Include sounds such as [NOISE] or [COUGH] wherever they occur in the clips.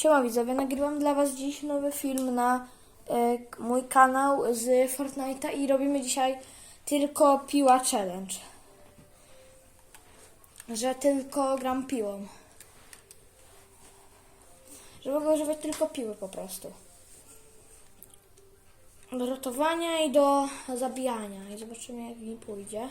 Siema widzowie, nagrywam dla was dziś nowy film na e, mój kanał z Fortnite'a i robimy dzisiaj tylko piła challenge. Że tylko gram piłą. Że mogę używać tylko piły po prostu. Do rotowania i do zabijania. I zobaczymy jak mi pójdzie.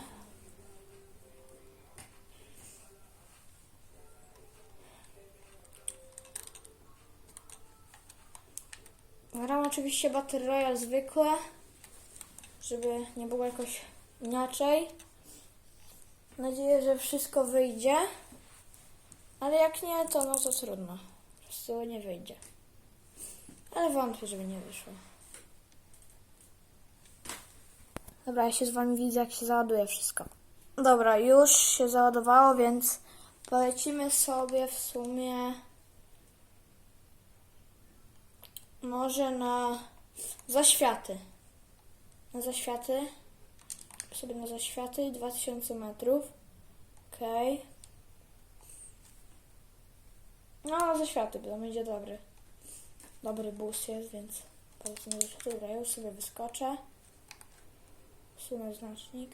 Gram oczywiście Battle Royale zwykłe, żeby nie było jakoś inaczej. Mam nadzieję, że wszystko wyjdzie. Ale jak nie, to no to trudno. Po prostu nie wyjdzie. Ale wątpię, żeby nie wyszło. Dobra, ja się z wami widzę, jak się załaduje wszystko. Dobra, już się załadowało, więc polecimy sobie w sumie może na zaświaty. Na zaświaty. Sobie na zaświaty 2000 metrów. Okej. No, na zaświaty, bo będzie dobry. Dobry boost jest, więc polecimy na zaświaty. Dobra, ja już sobie wyskoczę. Usunę znacznik.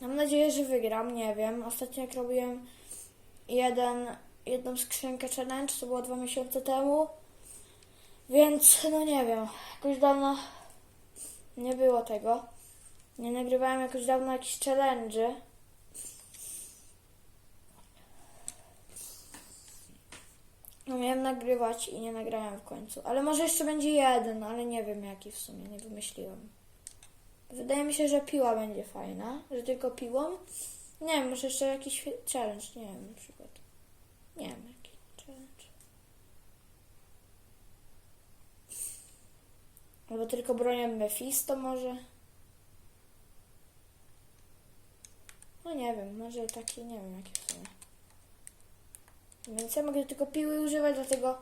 Mam nadzieję, że wygram, nie wiem. Ostatnio jak robiłem jeden, jedną skrzynkę challenge, to było dwa miesiące temu. Więc, no nie wiem, jakoś dawno nie było tego. Nie nagrywałem jakoś dawno jakichś challenge. No miałem nagrywać i nie nagrałem w końcu. Ale może jeszcze będzie jeden, ale nie wiem jaki w sumie, nie wymyśliłem. Wydaje mi się, że piła będzie fajna, że tylko piłą. Nie wiem, może jeszcze jakiś challenge, nie wiem na przykład. Nie wiem jaki challenge. Albo tylko bronią Mephisto może. No nie wiem, może taki, nie wiem jaki w sumie. Więc ja mogę tylko piły używać, dlatego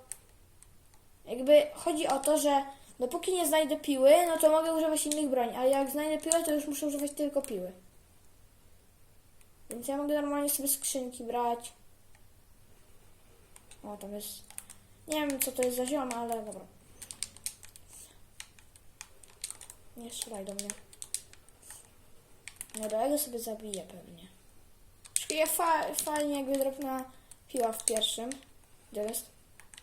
jakby chodzi o to, że dopóki nie znajdę piły, no to mogę używać innych broni, ale jak znajdę piłę, to już muszę używać tylko piły. Więc ja mogę normalnie sobie skrzynki brać. O, tam jest... Nie wiem, co to jest za ziom, ale dobra. Nie strzelaj do mnie. No, do jego sobie zabiję pewnie. Szkoda, fa fajnie jakby dropnęła piła w pierwszym. Gdzie jest?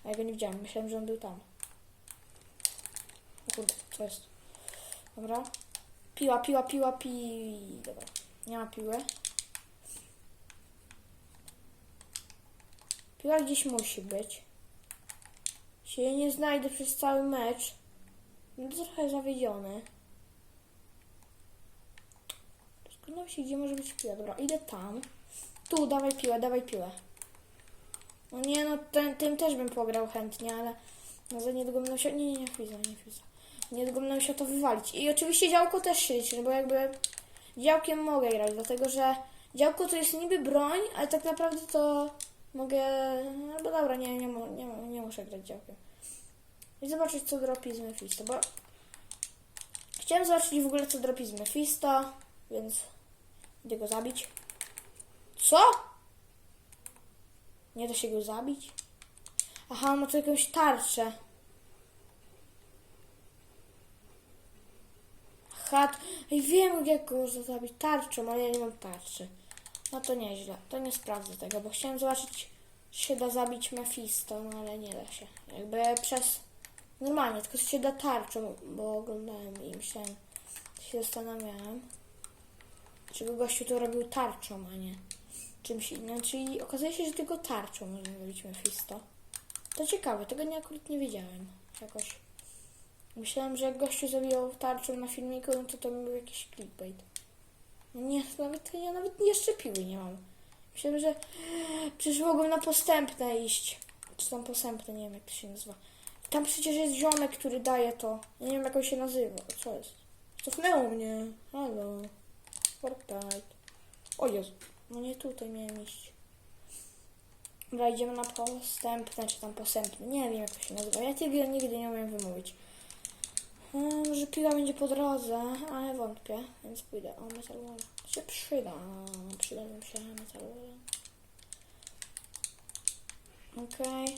A ja go nie widziałem. Myślałem, że on był tam. O kurde, co jest? Dobra. Piła, piła, piła, pi... Dobra. Nie ma piły. Piła gdzieś musi być. Jeśli jej nie znajdę przez cały mecz, będę trochę zawiedziony. Zastanawiam się, gdzie może być piła. Dobra, idę tam. Tu, dawaj piłę, dawaj piłę. No nie, no ten, tym też bym pograł chętnie, ale no za niedługo będę się... Nie, nie, nie, Fiza, nie, Fiza. Niedługo będę się to wywalić. I oczywiście działko też się liczy, no bo jakby działkiem mogę grać, dlatego że działko to jest niby broń, ale tak naprawdę to mogę... No bo dobra, nie, nie, nie, nie muszę grać działkiem. I zobaczyć, co dropi z Mephisto, bo chciałem zobaczyć w ogóle, co dropi z Mephisto, więc idę go zabić. Co? Nie da się go zabić? Aha, ma tu jakąś tarczę. Hat. Ej, wiem jak go można zabić tarczą, ale ja nie mam tarczy. No to nieźle. To nie sprawdzę tego, bo chciałem zobaczyć, czy się da zabić Mephisto, no ale nie da się. Jakby przez... Normalnie, tylko się da tarczą, bo oglądałem i myślałem, się zastanawiałem, czy gościu to robił tarczą, a nie czymś innym. Czyli okazuje się, że tylko tarczą można robić Mephisto. To ciekawe, tego nie akurat nie wiedziałem. Jakoś. Myślałem, że jak gościu zabijał tarczą na filmiku, no to to był jakiś clickbait. Nie, nawet, ja nawet jeszcze piły nie mam. Myślałem, że przecież mogłem na postępne iść. Czy tam postępne, nie wiem jak to się nazywa. Tam przecież jest ziomek, który daje to. Ja nie wiem jak on się nazywa. Co jest? Cofnęło mnie. Halo. Fortnite. O Jezu. No nie tutaj miałem iść. Dobra, idziemy na postępne, czy tam postępne. Nie wiem jak to się nazywa. Ja tego nigdy nie umiem wymówić. Hmm, Może piła będzie po drodze, ale wątpię, więc pójdę. O, metal wall. się przyda. Przyda mi się metal wall. Okej.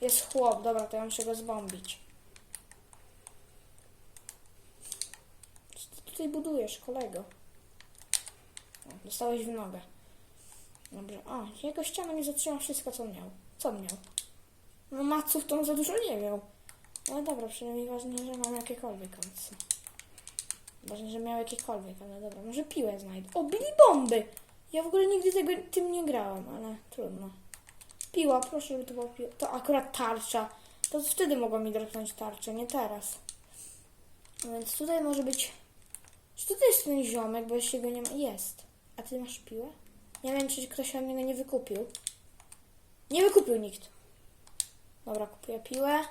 Jest chłop, dobra, to ja muszę go zbombić. Co ty tutaj budujesz, kolego? O, dostałeś w nogę. Dobrze. O, jego ściana mi zatrzyma wszystko, co miał. Co miał? No maców to on za dużo nie miał. Ale dobra, przynajmniej ważne, że mam jakiekolwiek końce. Ważne, że miał jakiekolwiek, ale dobra, może piłę znajdę. O, bili bomby! Ja w ogóle nigdy tego, tym nie grałem, ale trudno. Piła, proszę, żeby to była piła. To akurat tarcza. To wtedy mogła mi dropnąć tarczę, nie teraz. Więc tutaj może być... Czy tutaj jest ten ziomek, bo jeszcze go nie ma? Jest. A ty masz piłę? Nie wiem, czy ktoś od niego nie wykupił. Nie wykupił nikt. Dobra, kupuję piłę.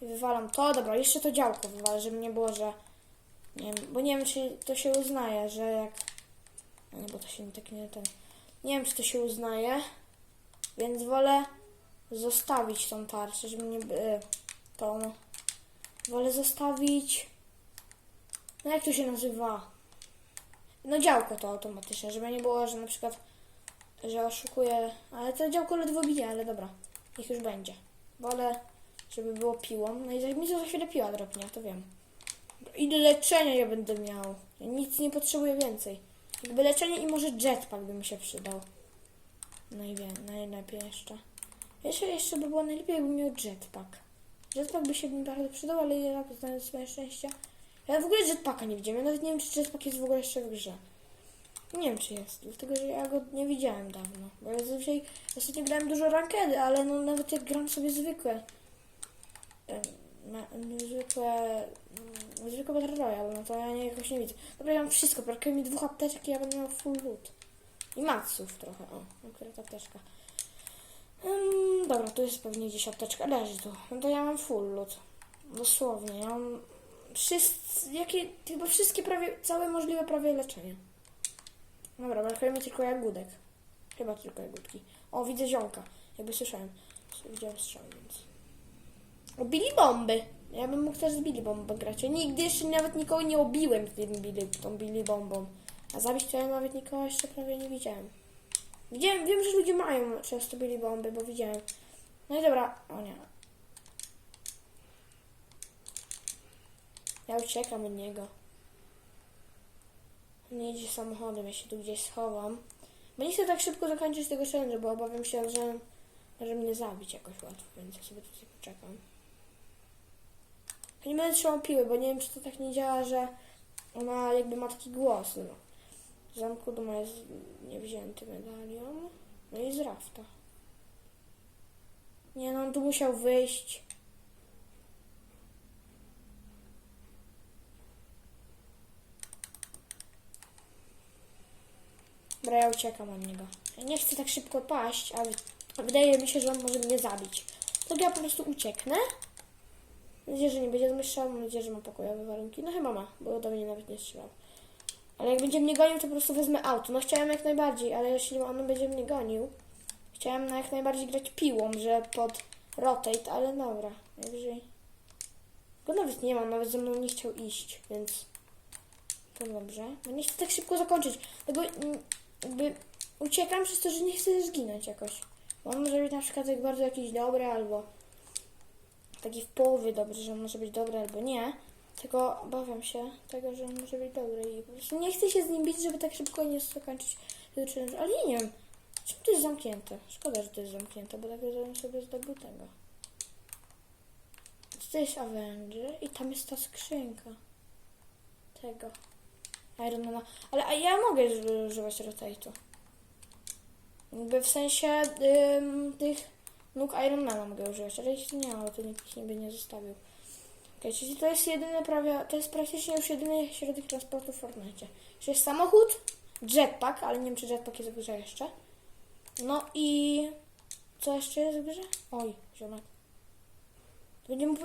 Wywalam to. Dobra, jeszcze to działko wywalę, żeby nie było, że... Nie wiem, bo nie wiem, czy to się uznaje, że jak... No bo to się tak nie ten... Nie wiem, czy to się uznaje. Więc wolę zostawić tą tarczę, żeby nie... by- Tą... Wolę zostawić... No jak to się nazywa? No działko to automatyczne, żeby nie było, że na przykład, że oszukuję, ale to działko ledwo bije, ale dobra, niech już będzie. Wolę, żeby było piłą, no i mi to za chwilę piła dropnie, to wiem. Ile leczenia ja będę miał? Ja nic nie potrzebuję więcej. Jakby leczenie i może jetpack by mi się przydał. Najwie, najlepiej jeszcze. Jeszcze, jeszcze by było najlepiej, jakbym miał jetpack. Jetpack by się mi bardzo przydał, ale ja znając swoje szczęście. Ja w ogóle jetpacka nie widziałem. Ja nawet nie wiem, czy jetpack jest w ogóle jeszcze w grze. Nie wiem, czy jest, dlatego że ja go nie widziałem dawno. Bo ja zazwyczaj ostatnio grałem dużo rankedy, ale no nawet jak gram sobie zwykłe. Em, Na, zwykłe. mm, Zwykłe Battle Royale, no to ja nie, jakoś nie widzę. Dobra, ja mam wszystko, brakuje mi dwóch apteczek i ja będę miał full loot. I maców trochę, o, akurat apteczka. Ym, dobra, tu jest pewnie gdzieś apteczka, leży tu. No to ja mam full loot. Dosłownie, ja mam wszyscy, jakie, chyba wszystkie prawie, całe możliwe prawie leczenie. Dobra, brakuje mi tylko jagódek. Chyba tylko jagódki. O, widzę ziomka. Jakby słyszałem. Widziałem strzał, więc... Bili bomby. Ja bym mógł też z bili bombą grać. Ja nigdy jeszcze nawet nikogo nie obiłem tym bili, tą bili bombą. A zabić to ja nawet nikogo jeszcze prawie nie widziałem. Widziałem, wiem, że ludzie mają często bili bomby, bo widziałem. No i dobra. O nie. Ja uciekam od niego. Nie jedzie samochodem, ja się tu gdzieś schowam. Bo nie chcę tak szybko zakończyć tego challenge, bo obawiam się, że może mnie zabić jakoś łatwo, więc ja sobie tutaj poczekam. Nie będę trzymał piły, bo nie wiem, czy to tak nie działa, że ona jakby ma taki głos. No. Z zamku duma jest niewzięty medalion. No i z rafta. Nie no, on tu musiał wyjść. Dobra, ja uciekam od niego. Ja nie chcę tak szybko paść, ale wydaje mi się, że on może mnie zabić. To ja po prostu ucieknę. Mam nadzieję, że nie będzie zmyślał. Mam nadzieję, że ma pokojowe warunki. No chyba ma, bo do mnie nawet nie strzelał. Ale jak będzie mnie gonił, to po prostu wezmę auto. No chciałem jak najbardziej, ale jeśli on będzie mnie gonił, chciałem na jak najbardziej grać piłą, że pod rotate, ale dobra. Najwyżej. Go nawet nie mam, nawet ze mną nie chciał iść, więc to dobrze. No nie chcę tak szybko zakończyć, bo jakby uciekam przez to, że nie chcę zginąć jakoś. Bo on może być na przykład jak bardzo jakiś dobry, albo taki w połowie dobry, że on może być dobry albo nie. Tylko obawiam się tego, że on może być dobry i po prostu nie chcę się z nim bić, żeby tak szybko nie zakończyć. Ale nie wiem, czemu to jest zamknięte? Szkoda, że to jest zamknięte, bo tak bym sobie zdobył tego. To jest Avenger i tam jest ta skrzynka tego. Ironmana. Ale a ja mogę uży- używać rotate'u. Jakby w sensie ym, tych nóg Ironmana mogę używać, jeśli nie, ale to nikt niby nie zostawił. Okay, czyli to jest jedyny prawie, to jest praktycznie już jedyny środek transportu w Fortnite. Jeszcze jest samochód, jetpack, ale nie wiem czy jetpack jest w grze jeszcze. No i co jeszcze jest w grze? Oj, ziomek. Będziemy...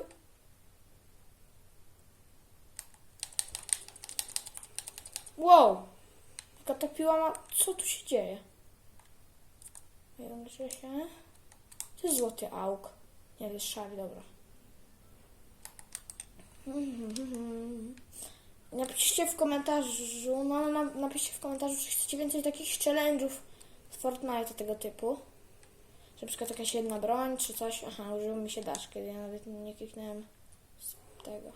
Wow! Jaka ta ma... Co tu się dzieje? Wiąże się... To jest złoty auk. Nie, to szary, dobra. [LAUGHS] Napiszcie w komentarzu, no na, napiszcie w komentarzu, czy chcecie więcej takich challenge'ów z Fortnite tego typu. Na przykład jakaś jedna broń czy coś. Aha, użyło mi się dash, kiedy ja nawet nie kliknąłem z tego.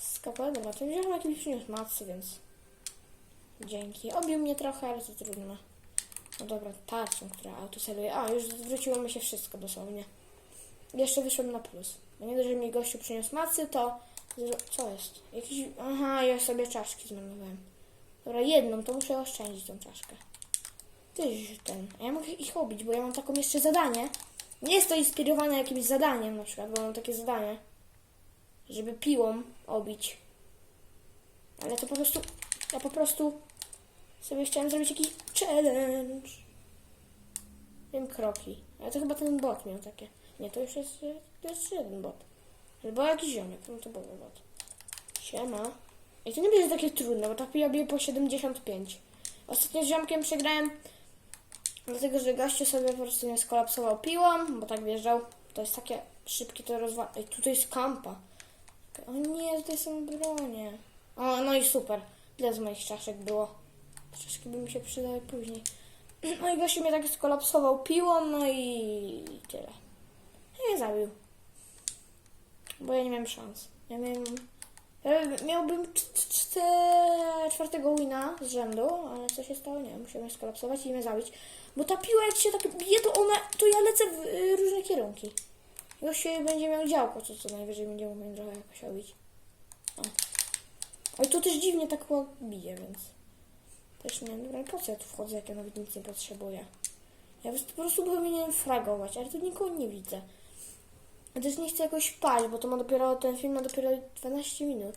Skapa, dobra, to wziąłem jakiś przyniósł macy, więc dzięki. Obił mnie trochę, ale to trudno. No dobra, tarczą, która autoseluje. A, już zwróciło mi się wszystko dosłownie. Jeszcze wyszłem na plus. Bo nie dość, że mi gościu przyniósł macy, to... Co jest? Jakiś... Aha, ja sobie czaszki zmarnowałem. Dobra, jedną, to muszę oszczędzić tą czaszkę. Tyś ten. A ja mogę ich obić, bo ja mam taką jeszcze zadanie. Nie jest to inspirowane jakimś zadaniem na przykład, bo mam takie zadanie, żeby piłą obić. Ale to po prostu... Ja po prostu sobie chciałem zrobić jakiś challenge. Wiem kroki. Ale to chyba ten bot miał takie. Nie, to już jest, to jest jeden bot. Albo jakiś ziomek, no to był bot. Siema. I to nie będzie takie trudne, bo tak ja po 75. Ostatnio z ziomkiem przegrałem, dlatego że gościu sobie po prostu nie skolapsował piłą, bo tak wjeżdżał. To jest takie szybkie to rozwa... Ej, tutaj jest kampa. O nie, tutaj są bronie. O, no i super. Ile z moich czaszek było? Czaszki by mi się przydały później. [CLEARS THROAT] No i gościu mnie tak skolapsował piłą, no i tyle. I mnie zabił. Bo ja nie miałem szans. Ja miałem... Ja miałbym czwartego wina z rzędu, ale co się stało? Nie, musiałem skolapsować i mnie zabić. Bo ta piła jak się tak bije, to ona, to ja lecę w y, różne kierunki. Się będzie miał działko, co co najwyżej będzie mógł mnie trochę jakoś obić. O. Oj, tu też dziwnie tak bije, więc... Też nie, dobra, po co ja tu wchodzę, jak ja nawet nic nie potrzebuję? Ja po prostu powinienem fragować, ale tu nikogo nie widzę. Ja też nie chcę jakoś spać, bo to ma dopiero, ten film ma dopiero 12 minut.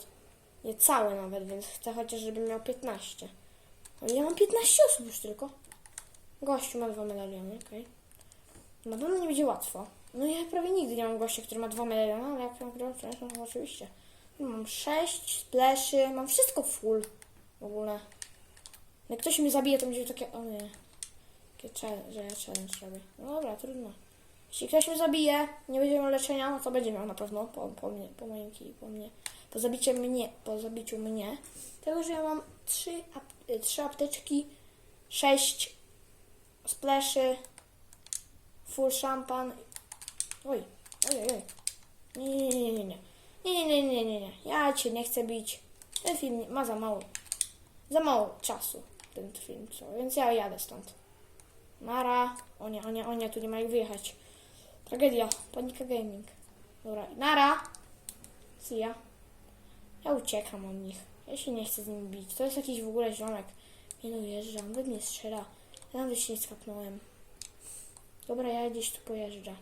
Nie całe nawet, więc chcę chociaż, żebym miał 15. Ale ja mam 15 osób już tylko. Gościu ma dwa medaliony, okej. Na pewno nie będzie łatwo. No ja prawie nigdy nie mam gościa, który ma dwa medaliony, ale jak mam grę, to no, oczywiście. Mam 6 spleszy, mam wszystko full w ogóle. Jak ktoś mnie zabije, to będzie takie, o nie. Takie challenge, że ja challenge robię. No dobra, trudno. Jeśli ktoś mnie zabije, nie będzie miał leczenia, no to będzie miał na pewno po, po mnie, po moim po mnie. Po zabiciu mnie, po zabiciu mnie. Tego, że ja mam trzy, ap, y, trzy apteczki, sześć spleszy, full szampan. Oj, oj, oj, oj. Nie, nie, nie, nie, nie. Nie, nie, nie, nie, nie, nie. Ja cię nie chcę bić. Ten film ma za mało, za mało czasu, ten film, co, więc ja jadę stąd. Nara. O nie, o nie, o nie, tu nie ma jak wyjechać. Tragedia. Panika Gaming. Dobra, nara. See. Ja uciekam od nich. Ja się nie chcę z nimi bić. To jest jakiś w ogóle ziomek. Nie no, jeżdżam. We mnie strzela. Ja nawet się nie skapnąłem. Dobra, ja gdzieś tu pojeżdżę.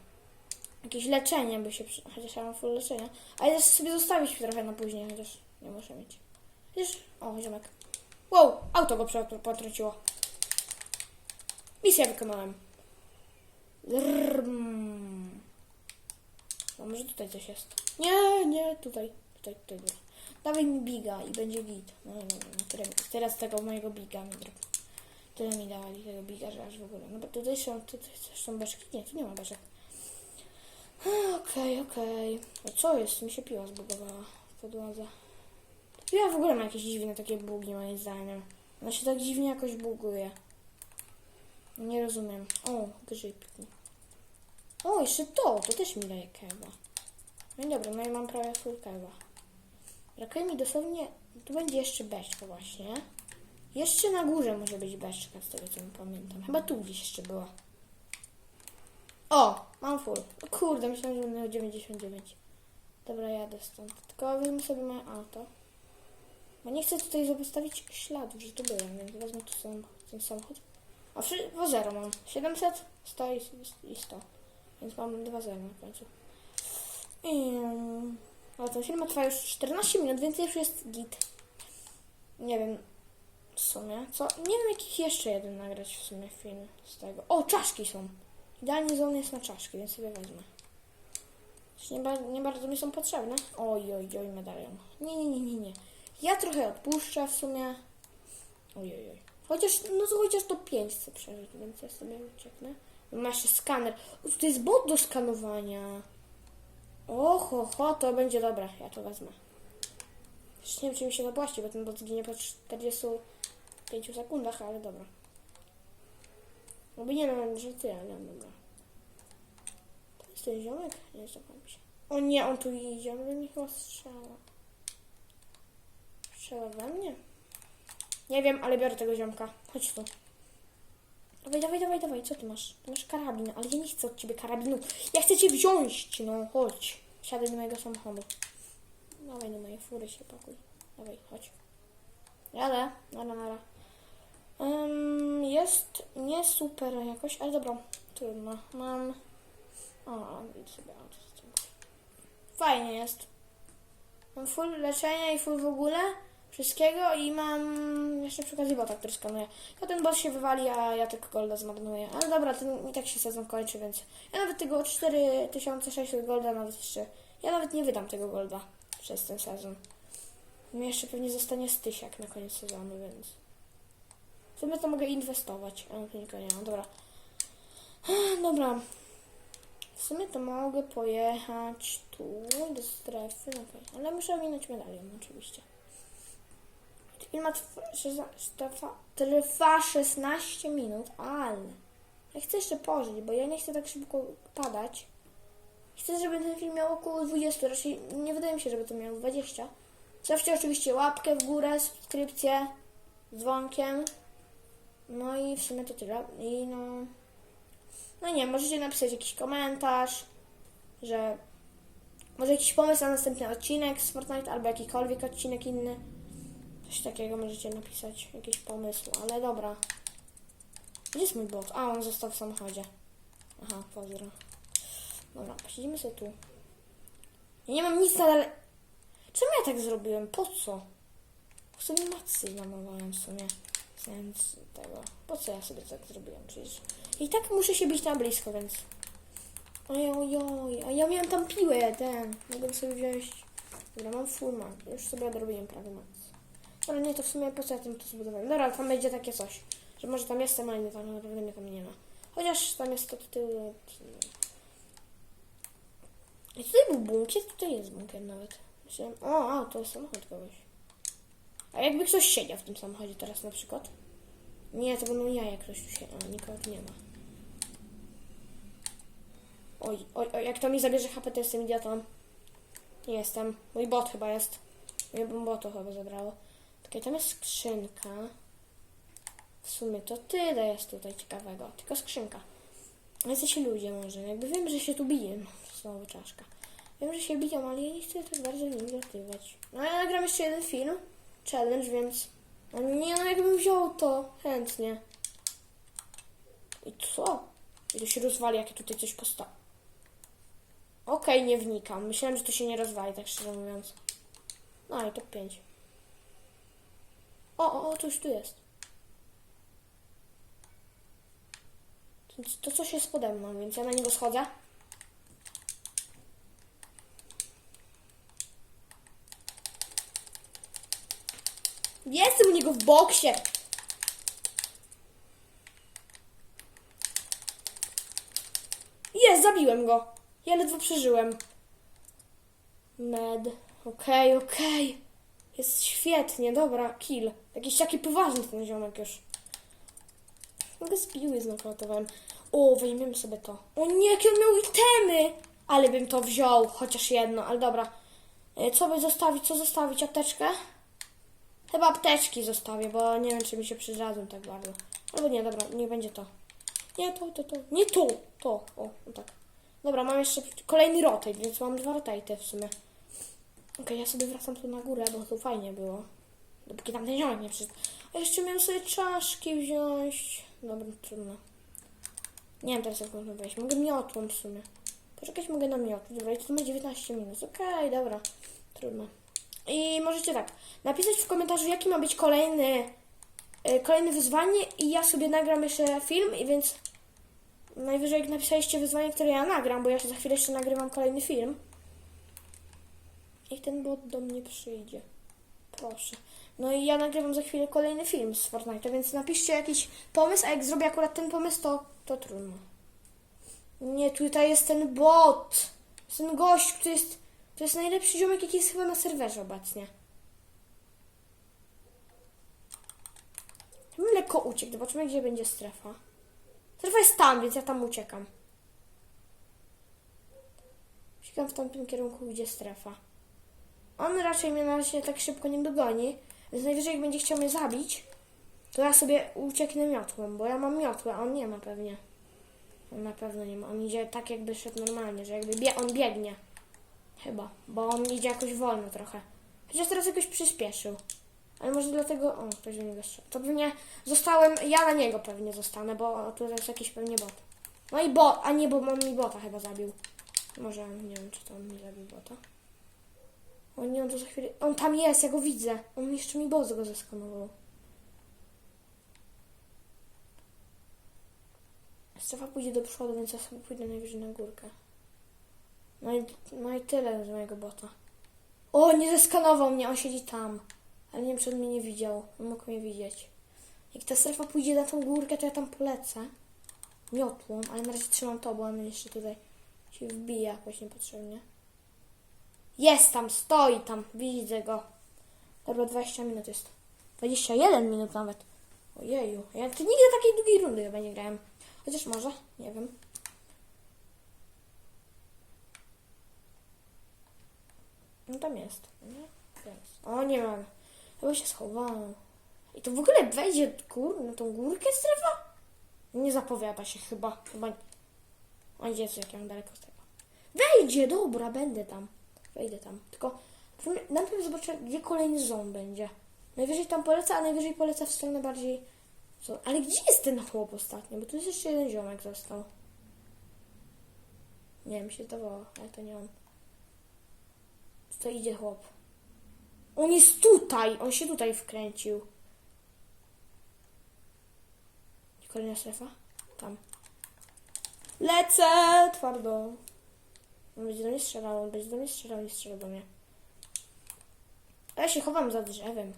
Jakieś leczenie by się przy... Chociaż ja mam full leczenia. Ale ja sobie zostawić trochę na później, chociaż nie muszę mieć. Wiesz? O, ziomek. Wow, auto go potrąciło. Misję wykonałem. A może tutaj coś jest? Nie, nie, tutaj. Tutaj, tutaj. Dobra. Dawaj mi biga i będzie git. No, no, no, no. Teraz tego mojego biga mi. Tyle mi dawali tego biga, że aż w ogóle. No bo tutaj są, tutaj są beczki. Nie, tu nie ma beczek. Okej, okej. A co jest? Mi się piła zbugowała w. Ja w ogóle ma jakieś dziwne takie bugi moim zdaniem. Ona się tak dziwnie jakoś buguje. Nie rozumiem. O, grzybki. O, jeszcze to, to też mi daje kewa. No i dobra, no i mam prawie full kewa. Brakuje mi dosłownie, tu będzie jeszcze beczka właśnie. Jeszcze na górze może być beczka, z tego co mi pamiętam. Chyba tu gdzieś jeszcze była. O, mam full. O kurde, myślałem, że miał 99. Dobra, jadę stąd. Tylko wezmę sobie moje auto. Bo nie chcę tutaj zostawić śladów, że tu byłem, więc wezmę tu sam, ten samochód. A przy, bo zero mam. 700, 100 i, i 100. Więc mam 2 zero na końcu. I, ale ten film trwa już 14 minut, więc już jest git. Nie wiem w sumie, co? Nie wiem jakich jeszcze jeden nagrać w sumie film z tego. O, czaszki są. Idealnie zon jest na czaszki, więc sobie wezmę. Nie, ba- nie bardzo mi są potrzebne. Oj, oj, oj, medalion. Nie, nie, nie, nie, nie. Ja trochę odpuszczę w sumie. Oj, oj, oj. Chociaż, no chociaż to 5 chcę przeżyć, więc ja sobie ucieknę. Ma jeszcze skaner. O, tutaj jest bot do skanowania. Oho, ho, to będzie dobre. Ja to wezmę. Już nie wiem, czy mi się zapłaci, bo ten bot zginie po 45 sekundach, ale dobra. No bo nie wiem, że ty, ale dobra. To jest ten ziomek? Nie zapomnę się. O nie, on tu idzie, on we mnie chyba strzela. Strzela we mnie? Nie wiem, ale biorę tego ziomka. Chodź tu. Dawaj, dawaj, dawaj, dawaj, co ty masz? Ty masz karabin, ale ja nie chcę od ciebie karabinu. Ja chcę cię wziąć, no chodź. Siadaj do mojego samochodu. Dawaj do mojej fury się pakuj. Dawaj, chodź. Jadę, nara, nara. Ym, jest nie super jakoś, ale dobra, trudno. Mam... O, idź sobie. Fajnie jest. Mam full leczenia i full w ogóle wszystkiego i mam jeszcze przy okazji bota, który skanuje. Ja ten bot się wywali, a ja tylko golda zmarnuję. Ale dobra, ten i tak się sezon kończy, więc ja nawet tego 4600 golda nawet jeszcze... Ja nawet nie wydam tego golda przez ten sezon. Mi jeszcze pewnie zostanie stysiak na koniec sezonu, więc... W sumie to mogę inwestować, ale tylko nie mam. Dobra. Dobra. W sumie to mogę pojechać tu do strefy. Okay. Ale muszę minąć medalion oczywiście. Film ma trwa, trwa, trwa 16 minut, ale ja chcę jeszcze pożyć, bo ja nie chcę tak szybko padać. Chcę, żeby ten film miał około 20, raczej nie wydaje mi się, żeby to miało 20. Zostawcie oczywiście łapkę w górę, subskrypcję, dzwonkiem. No i w sumie to tyle. I no. No nie, możecie napisać jakiś komentarz, że może jakiś pomysł na następny odcinek z Fortnite albo jakikolwiek odcinek inny. Coś takiego możecie napisać, jakiś pomysł, ale dobra. Gdzie jest mój bot? A, on został w samochodzie. Aha, pozdro. Dobra, posiedzimy sobie tu. Ja nie mam nic nadal. Czemu ja tak zrobiłem? Po co? W sumie macy namowałem w sumie. Więc tego. Po co ja sobie tak zrobiłem? Przecież i tak muszę się bić na blisko, więc. Oj, oj, oj. A ja miałem tam piłę, ten. Mogę sobie wziąć. Dobra, mam full. Już sobie odrobiłem prawie mac. Ale nie, to w sumie po co ja tym to zbudowałem? Dobra, tam będzie takie coś. Że może tam jestem, ale nie, tam naprawdę mnie tam nie ma. Chociaż tam jest to tył. I tutaj był bunkier, tutaj jest bunkier nawet. Myślałem, o, a, to jest samochód kogoś. A jakby ktoś siedział w tym samochodzie teraz na przykład? Nie, to będą ja, jak ktoś tu się... A, nikogo tu nie ma. Oj, oj, oj, jak to mi zabierze HP, to jestem idiotą. Nie jestem. Mój bot chyba jest. Mój botu chyba zabrało. Okej, tam jest skrzynka. W sumie to tyle jest tutaj ciekawego. Tylko skrzynka. A Jesteś ludzie może. Jakby wiem, że się tu biję. Znowu czaszka. Wiem, że się biją, ale ja nie chcę tak bardzo zatywać. No ja nagram jeszcze jeden film. Challenge, więc... No nie, no jakbym wziął to chętnie. I co? I to się rozwali, jak ja tutaj coś postawię. Okej, nie wnikam. Myślałem, że to się nie rozwali, tak szczerze mówiąc. No i top 5. O, o, o, coś tu jest. To coś jest pode mną, więc ja na niego schodzę. Jestem u niego w boksie. Jest, zabiłem go. Ja ledwo przeżyłem. Med. Okej, okej. Jest świetnie, dobra, kill. Jakiś taki poważny ten ziomek już. Mogę z piły. O, weźmiemy sobie to. O nie, jakie on miał itemy! Ale bym to wziął, chociaż jedno, ale dobra. E, Co by zostawić, co zostawić? Apteczkę? Chyba apteczki zostawię, bo nie wiem, czy mi się przydadzą tak bardzo. Albo nie, dobra, nie będzie to. Nie, to, to, to. Nie to, to. O, no tak. Dobra, mam jeszcze kolejny rotate, więc mam dwa rotate w sumie. Okej, ja sobie wracam tu na górę, bo tu fajnie było. Dopóki tam ten ziomek nie przyszedł. A jeszcze miałem sobie czaszki wziąć. Dobra, trudno. Nie wiem teraz jak można wejść. Mogę miotłą w sumie. Poczekać mogę na miotł. Dobra, i to ma 19 minut. Okej, dobra. Trudno. I możecie tak, napisać w komentarzu, jaki ma być kolejny, y, kolejne wyzwanie i ja sobie nagram jeszcze film, i więc najwyżej jak napisaliście wyzwanie, które ja nagram, bo ja za chwilę jeszcze nagrywam kolejny film. Niech ten bot do mnie przyjdzie. Proszę. No i ja nagrywam za chwilę kolejny film z Fortnite, więc napiszcie jakiś pomysł, a jak zrobię akurat ten pomysł, to, to trudno. Nie, tutaj jest ten bot. Jest ten gość, który jest... To jest najlepszy ziomek, jaki jest chyba na serwerze obecnie. Bym lekko uciekł. Zobaczymy, gdzie będzie strefa. Strefa jest tam, więc ja tam uciekam. Uciekam w tamtym kierunku, gdzie strefa. On raczej mnie na razie tak szybko nie dogoni, więc najwyżej jak będzie chciał mnie zabić, to ja sobie ucieknę miotłą, bo ja mam miotłę, a on nie ma pewnie. On na pewno nie ma. On idzie tak jakby szedł normalnie, że jakby bie on biegnie. Chyba, bo on idzie jakoś wolno trochę. Chociaż teraz jakoś przyspieszył. Ale może dlatego... O, ktoś do niego strzela. To pewnie zostałem... Ja na niego pewnie zostanę, bo tu jest jakiś pewnie bot. No i bot, a nie, bo on mi bota chyba zabił. Może, nie wiem, czy to on mi zabił bota. O nie, on tu za chwilę... On tam jest, ja go widzę. On jeszcze mi bot go zeskanował. Strefa pójdzie do przodu, więc ja sobie pójdę najwyżej na górkę. No i, no i tyle z mojego bota. O, nie zeskanował mnie, on siedzi tam. Ale nie wiem, czy on mnie nie widział. On mógł mnie widzieć. Jak ta strefa pójdzie na tą górkę, to ja tam polecę. Miotłą, ale na razie trzymam to, bo on jeszcze tutaj się wbija jakoś niepotrzebnie. Jest tam, stoi tam, widzę go. Dobra, 20 minut jest. 21 minut nawet. Ojeju, ja to nigdy takiej długiej rundy chyba nie grałem. Chociaż może, nie wiem. No tam jest. Nie? Jest. O, nie mam. Chyba się schowałem. I to w ogóle wejdzie kur, na tą górkę strefa? Nie zapowiada się chyba. Chyba. O, Jezu, jak ja mam daleko z tego. Wejdzie, dobra, będę tam. Wejdę tam. Tylko najpierw zobaczę, gdzie kolejny ząb będzie. Najwyżej tam polecę, a najwyżej polecę w stronę bardziej... Ale gdzie jest ten chłop ostatnio? Bo tu jest jeszcze jeden ziomek został. Nie mi się zdawało, ale to nie on. To idzie chłop. On jest tutaj! On się tutaj wkręcił. Kolejna strefa? Tam. Lecę! Twardo. On będzie do mnie strzelał, on będzie do mnie strzelał, nie strzela do mnie. A ja się chowam za drzewem.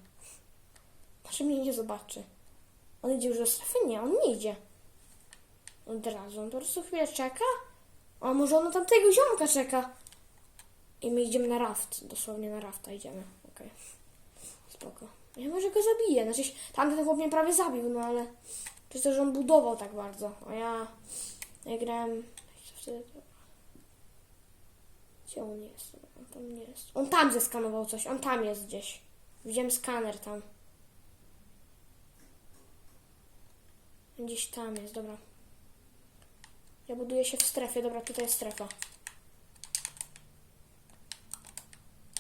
Może mnie nie zobaczy. On idzie już do strefy? Nie, on nie idzie. Od razu, on po prostu chwilę czeka. A może on na tamtego ziomka czeka. I my idziemy na raft, dosłownie na rafta idziemy. Okej. Spoko. Ja może go zabiję. Znaczy, tamten chłop mnie prawie zabił, no ale przez to, że on budował tak bardzo. A ja, ja grałem... wtedy Gdzie on jest? On tam nie jest. On tam zeskanował coś. On tam jest gdzieś. Widziałem skaner tam. Gdzieś tam jest, dobra. Ja buduję się w strefie. Dobra, tutaj jest strefa.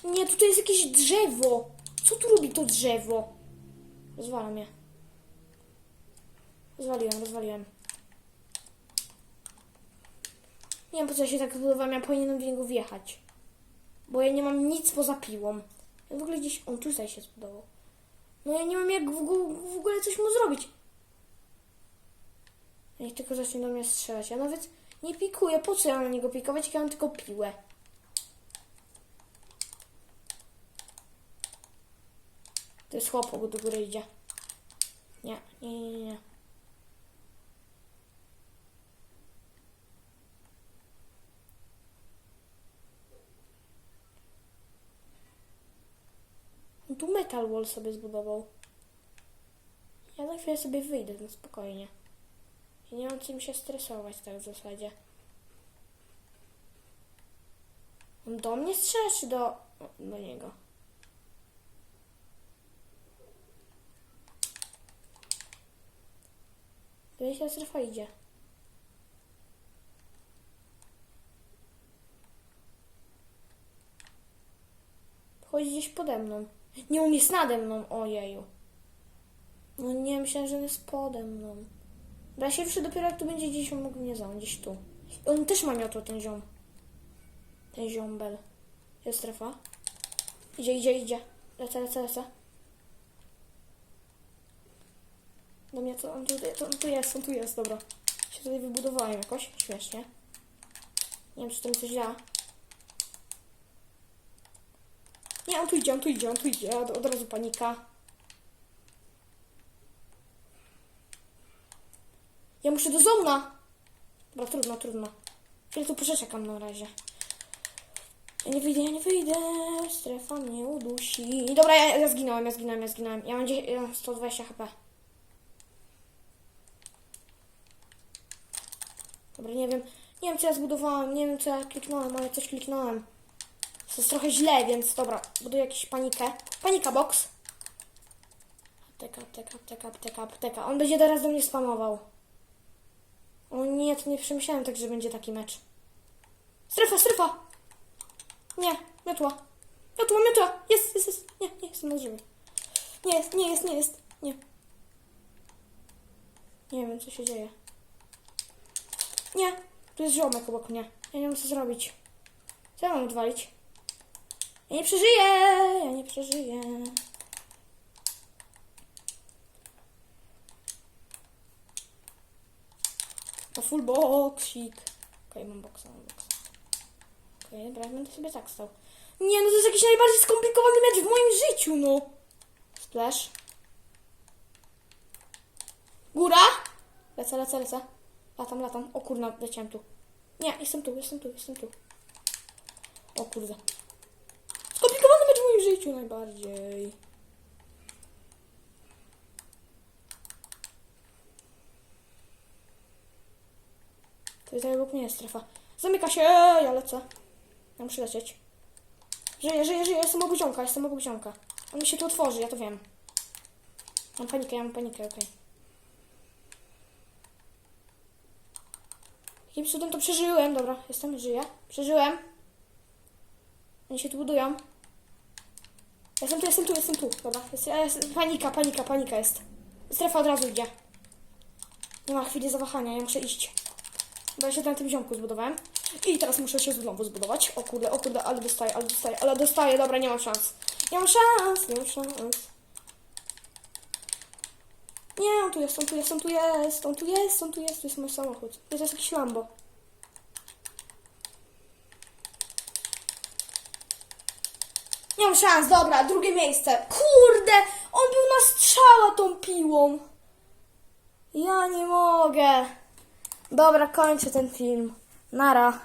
Nie, tutaj jest jakieś drzewo. Co tu robi to drzewo? Rozwalam je. Rozwaliłem, rozwaliłem. Nie wiem po co ja się tak zbudowałem, ja powinienem w niego wjechać. Bo ja nie mam nic poza piłą. Ja w ogóle gdzieś... On tutaj się zbudował. No ja nie mam jak w ogóle, w ogóle coś mu zrobić. Niech tylko zacznie do mnie strzelać. Ja nawet nie pikuję. Po co ja na niego pikować, jak ja mam tylko piłę? To jest chłopak, do góry idzie. Nie, nie, nie, nie, tu metal wall sobie zbudował. Ja na chwilę sobie wyjdę, no spokojnie. Nie mam czym się stresować tak w zasadzie. On do mnie strzela, czy do... do niego? Do się strefa idzie. Chodzi gdzieś pode mną. Nie, on jest nade mną, ojeju. No nie, myślałem, że on jest pode mną. Bo się ruszę dopiero jak tu będzie gdzieś, on mógł mnie zacząć, gdzieś tu. On też ma miotło, ten ziom. Ten ziombel. Jest strefa. Idzie, idzie, idzie. Lecę, lecę, lecę. Do mnie to, on tu, on tu jest, on tu jest, dobra. Się tutaj wybudowałem jakoś, śmiesznie. Nie wiem, czy to mi coś da. Nie, on tu idzie, on tu idzie, on tu idzie. Od, od razu panika. Ja muszę do zona. Dobra, trudno, trudno. Chwilę tu poczekam na razie. Ja nie wyjdę, ja nie wyjdę. Strefa mnie udusi. Dobra, ja, ja zginąłem, ja zginąłem, ja zginąłem. Ja mam 10 ja mam 120 HP. Dobra, nie wiem. Nie wiem, co ja zbudowałem, nie wiem, co ja kliknąłem, ale coś kliknąłem. To jest trochę źle, więc dobra, buduję jakąś panikę. Panika box. Apteka, apteka, apteka, apteka, apteka. On będzie teraz do mnie spamował. O nie, to nie przemyślałem tak, że będzie taki mecz. Strefa, strefa! Nie, miotła. Miotła, miotła! Jest, jest, jest. Nie, nie, jestem na drzewie. Nie jest, nie jest, nie jest. Nie. Nie wiem, co się dzieje. Nie, tu jest ziomek obok mnie. Ja nie wiem, co zrobić. Co ja mam odwalić? Ja nie przeżyję! Ja nie przeżyję. To full boxik. Okej, mam boxa, mam boxa. Okej, dobra, ja będę sobie tak stał. Nie, no to jest jakiś najbardziej skomplikowany mecz w moim życiu, no. Splash. Góra! Lecę, lecę, lecę. Latam, latam. O kurna, leciałem tu. Nie, jestem tu, jestem tu, jestem tu. O kurde. Skomplikowany mecz w moim życiu najbardziej. Obok mnie jest strefa. Zamyka się, ja lecę. Ja muszę lecieć. Żyję, żyję, żyję, jestem obok jestem obok. On mi się tu otworzy, ja to wiem. Mam panikę, ja mam panikę, okej. Jakim cudem to przeżyłem? Dobra, jestem, żyję. Przeżyłem. Oni się tu budują. Jestem tu, jestem tu, jestem tu. Dobra, jest, jest, panika, panika, panika jest. Strefa od razu idzie. Nie ma chwili zawahania, ja muszę iść. Bo ja się na tym ziomku zbudowałem. I teraz muszę się znowu zbudować. O kurde, o kurde, ale dostaję, ale dostaję, ale dostaję. Dobra, nie mam szans. Nie mam szans, nie mam szans. Nie, on tu jest, on tu jest, on tu jest, on tu jest, on tu jest, tu jest mój samochód. To jest jakiś Lambo. Mam szans, dobra, drugie miejsce. Kurde, on był na strzała tą piłą. Ja nie mogę. Dobra, kończę ten film. Nara.